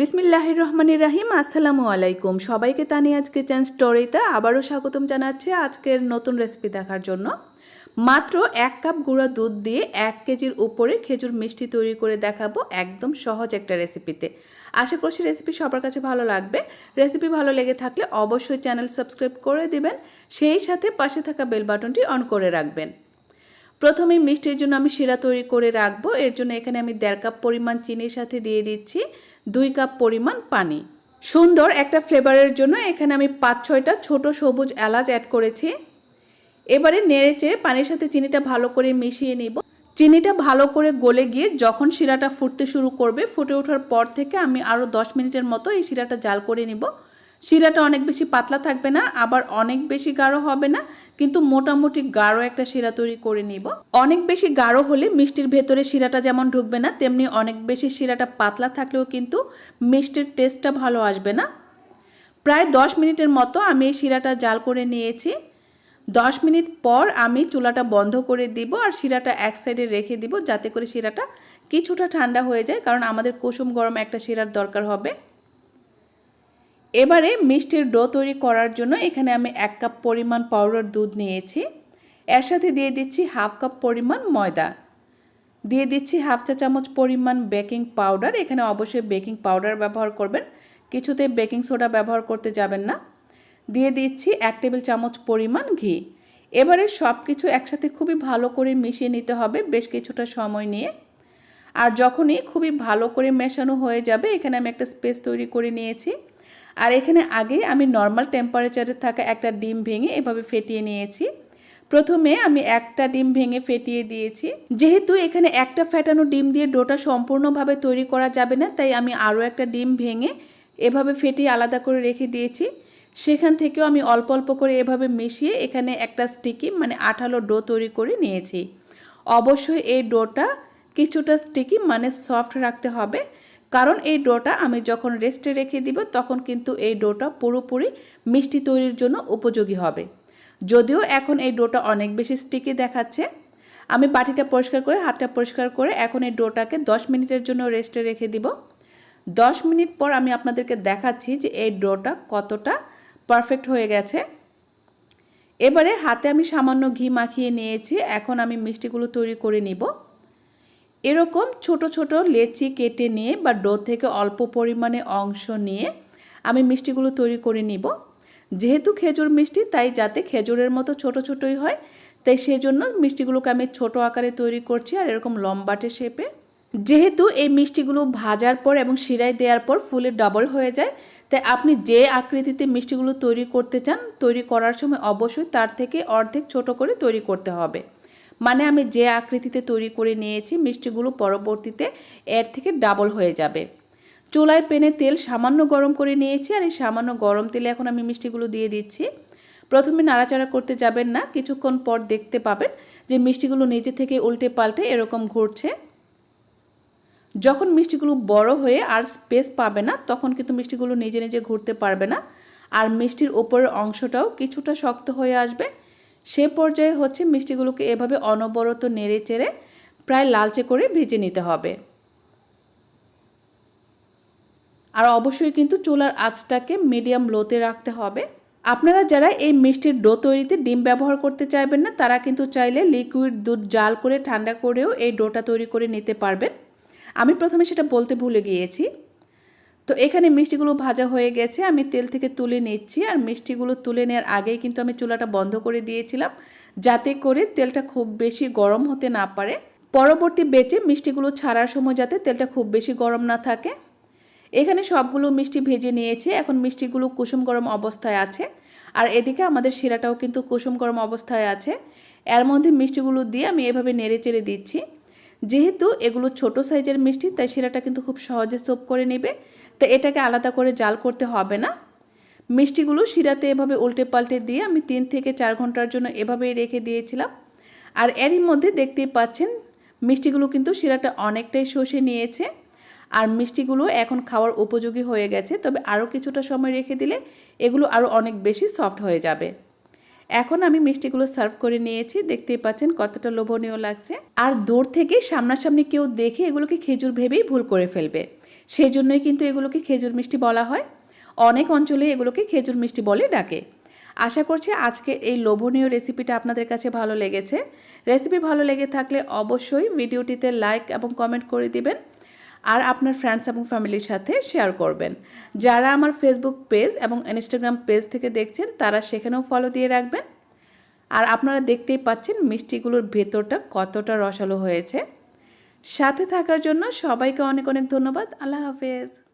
বিসমিল্লাহির রহমানির রাহিম আসসালামু আলাইকুম। সবাইকে তানিয়াজ কিচেন স্টোরিতে আবারও স্বাগতম জানাচ্ছি আজকের নতুন রেসিপি দেখার জন্য। মাত্র এক কাপ গুঁড়া দুধ দিয়ে এক কেজির উপরে খেজুর মিষ্টি তৈরি করে দেখাবো একদম সহজ একটা রেসিপিতে আশা করছি রেসিপি সবার কাছে ভালো লাগবে। রেসিপি ভালো লেগে থাকলে অবশ্যই চ্যানেল সাবস্ক্রাইব করে দিবেন। সেই সাথে পাশে থাকা বেল বাটনটি অন করে রাখবেন। প্রথমে মিষ্টির জন্য আমি শিরা তৈরি করে রাখব। এর জন্য এখানে আমি দেড় কাপ পরিমাণ চিনির সাথে দিয়ে দিচ্ছি, দুই কাপ পরিমাণ পানি। সুন্দর একটা ফ্লেভারের জন্য এখানে আমি পাঁচ ছয়টা ছোট সবুজ এলাচ অ্যাড করেছি। এবারে নেড়ে চেড়ে পানির সাথে চিনিটা ভালো করে মিশিয়ে নিব। চিনিটা ভালো করে গলে গিয়ে যখন শিরাটা ফুটতে শুরু করবে, ফুটে ওঠার পর থেকে আমি আরও দশ মিনিটের মতো এই শিরাটা জাল করে নিব। শিরাটা অনেক বেশি পাতলা থাকবে না, আবার অনেক বেশি গাঢ় হবে না, কিন্তু মোটামুটি গাঢ় একটা শিরা তৈরি করে নিব। অনেক বেশি গাঢ় হলে মিষ্টির ভেতরে শিরাটা যেমন ঢুকবে না, তেমনি অনেক বেশি শিরাটা পাতলা থাকলেও কিন্তু মিষ্টির টেস্টটা ভালো আসবে না। প্রায় দশ মিনিটের মতো আমি এই শিরাটা জাল করে নিয়েছি। দশ মিনিট পর আমি চুলাটা বন্ধ করে দিব আর শিরাটা এক সাইডে রেখে দিব, যাতে করে শিরাটা কিছুটা ঠান্ডা হয়ে যায়, কারণ আমাদের কুসুম গরম একটা শিরার দরকার হবে। এবারে মিষ্টির ডো তৈরি করার জন্য এখানে আমি এক কাপ পরিমাণ পাউডার দুধ নিয়েছি। এর সাথে দিয়ে দিচ্ছি হাফ কাপ পরিমাণ ময়দা। দিয়ে দিচ্ছি হাফ চা চামচ পরিমাণ বেকিং পাউডার। এখানে অবশ্যই বেকিং পাউডার ব্যবহার করবেন। কিছুতে বেকিং সোডা ব্যবহার করতে যাবেন না। দিয়ে দিচ্ছি এক টেবিল চামচ পরিমাণ ঘি। এবারে সব কিছু একসাথে খুবই ভালো করে মিশিয়ে নিতে হবে বেশ কিছুটা সময় নিয়ে। আর যখনই খুবই ভালো করে মেশানো হয়ে যাবে, এখানে আমি একটা স্পেস তৈরি করে নিয়েছি। আর এখানে আগে আমি নর্মাল টেম্পারেচারে থাকা একটা ডিম ভেঙে এভাবে ফেটিয়ে নিয়েছি। প্রথমে আমি একটা ডিম ভেঙে ফেটিয়ে দিয়েছি। যেহেতু এখানে একটা ফেটানো ডিম দিয়ে ডোটা সম্পূর্ণভাবে তৈরি করা যাবে না, তাই আমি আরও একটা ডিম ভেঙে এভাবে ফেটিয়ে আলাদা করে রেখে দিয়েছি। সেখান থেকেও আমি অল্প অল্প করে এভাবে মিশিয়ে এখানে একটা স্টিকি মানে আঠালো ডো তৈরি করে নিয়েছি। অবশ্যই এই ডোটা কিছুটা স্টিকি মানে সফট রাখতে হবে। কারণ এই ডোটা আমি যখন রেস্টে রেখে দিব, তখন কিন্তু এই ডোটা পুরোপুরি মিষ্টি তৈরির জন্য উপযোগী হবে। যদিও এখন এই ডোটা অনেক বেশি স্টিকি দেখাচ্ছে। আমি বাটিটা পরিষ্কার করে, হাতটা পরিষ্কার করে এখন এই ডোটাকে 10 মিনিটের জন্য রেস্টে রেখে দিব। 10 মিনিট পর আমি আপনাদেরকে দেখাচ্ছি যে এই ডোটা কতটা পারফেক্ট হয়ে গেছে। এবারে হাতে আমি সামান্য ঘি মাখিয়ে নিয়েছি। এখন আমি মিষ্টিগুলো তৈরি করে নিব। এরকম ছোট ছোট লেচি কেটে নিয়ে বা ডো থেকে অল্প পরিমাণে অংশ নিয়ে আমি মিষ্টিগুলো তৈরি করে নিব। যেহেতু খেজুর মিষ্টি, তাই যাতে খেজুরের মতো ছোট ছোটই হয়, তাই সেই জন্য মিষ্টিগুলোকে আমি ছোট আকারে তৈরি করছি আর এরকম লম্বাটে শেপে। যেহেতু এই মিষ্টিগুলো ভাজার পর এবং শিরায় দেওয়ার পর ফুলে ডাবল হয়ে যায়, তাই আপনি যে আকৃতিতে মিষ্টিগুলো তৈরি করতে চান, তৈরি করার সময় অবশ্যই তার থেকে অর্ধেক ছোট করে তৈরি করতে হবে। মানে আমি যে আকৃতিতে তৈরি করে নিয়েছি, মিষ্টিগুলো পরবর্তীতে এর থেকে ডাবল হয়ে যাবে। চুলায় পেনে তেল সামান্য গরম করে নিয়েছি আর এই সামান্য গরম তেলে এখন আমি মিষ্টিগুলো দিয়ে দিচ্ছি। প্রথমে নাড়াচাড়া করতে যাবেন না, কিছুক্ষণ পর দেখতে পাবেন যে মিষ্টিগুলো নিজে থেকে উল্টে পাল্টে এরকম ঘুরছে। যখন মিষ্টিগুলো বড় হয়ে আর স্পেস পাবে না, তখন কিন্তু মিষ্টিগুলো নিজে নিজে ঘুরতে পারবে না। আর মিষ্টির ওপরের অংশটাও কিছুটা শক্ত হয়ে আসবে। সে পর্যায়ে হচ্ছে মিষ্টিগুলোকে এভাবে অনবরত নেড়ে চেড়ে প্রায় লালচে করে ভেজে নিতে হবে। আর অবশ্যই কিন্তু চুলার আঁচটাকে মিডিয়াম লোতে রাখতে হবে। আপনারা যারা এই মিষ্টির ডো তৈরিতে ডিম ব্যবহার করতে চাইবেন না, তারা কিন্তু চাইলে লিকুইড দুধ জাল করে ঠান্ডা করেও এই ডোটা তৈরি করে নিতে পারবেন। আমি প্রথমে সেটা বলতে ভুলে গিয়েছি। তো এখানে মিষ্টিগুলো ভাজা হয়ে গেছে, আমি তেল থেকে তুলে নিচ্ছি। আর মিষ্টিগুলো তুলে নেওয়ার আগেই কিন্তু আমি চুলাটা বন্ধ করে দিয়েছিলাম, যাতে করে তেলটা খুব বেশি গরম হতে না পারে। পরবর্তী বেচে মিষ্টিগুলো ছাড়ার সময় যাতে তেলটা খুব বেশি গরম না থাকে। এখানে সবগুলো মিষ্টি ভেজে নিয়েছে, এখন মিষ্টিগুলো কুসুম গরম অবস্থায় আছে। আর এদিকে আমাদের শিরাটাও কিন্তু কুসুম গরম অবস্থায় আছে। এর মধ্যে মিষ্টিগুলো দিয়ে আমি এভাবে নেড়ে চেড়ে দিচ্ছি। যেহেতু এগুলো ছোট সাইজের মিষ্টি, তাই শিরাটা কিন্তু খুব সহজে সোপ করে নেবে। তো এটাকে আলাদা করে জাল করতে হবে না। মিষ্টিগুলো শিরাতে এভাবে উল্টে পাল্টে দিয়ে আমি তিন থেকে চার ঘণ্টার জন্য এভাবেই রেখে দিয়েছিলাম। আর এরই মধ্যে দেখতেই পাচ্ছেন, মিষ্টিগুলো কিন্তু শিরাটা অনেকটাই শষে নিয়েছে। আর মিষ্টিগুলো এখন খাওয়ার উপযোগী হয়ে গেছে, তবে আরও কিছুটা সময় রেখে দিলে এগুলো আরও অনেক বেশি সফট হয়ে যাবে। এখন আমি মিষ্টিগুলো সার্ভ করে নিয়েছি, দেখতেই পাচ্ছেন কতটা লোভনীয় লাগছে। আর দূর থেকে সামনাসামনি কেউ দেখে এগুলোকে খেজুর ভেবেই ভুল করে ফেলবে। সেই জন্যই কিন্তু এগুলোকে খেজুর মিষ্টি বলা হয়। অনেক অঞ্চলে এগুলোকে খেজুর মিষ্টি বলে ডাকে। আশা করছি আজকে এই লোভনীয় রেসিপিটা আপনাদের কাছে ভালো লেগেছে। রেসিপি ভালো লেগে থাকলে অবশ্যই ভিডিওটিতে লাইক এবং কমেন্ট করে দিবেন। আর আপনার ফ্রেন্ডস এবং ফ্যামিলির সাথে শেয়ার করবেন। যারা আমার ফেসবুক পেজ এবং ইনস্টাগ্রাম পেজ থেকে দেখছেন, তারা সেখানেও ফলো দিয়ে রাখবেন। আর আপনারা দেখতেই পাচ্ছেন মিষ্টিগুলোর ভেতরটা কতটা রসালো হয়েছে। সাথে থাকার জন্য সবাইকে অনেক অনেক ধন্যবাদ। আল্লাহ হাফেজ।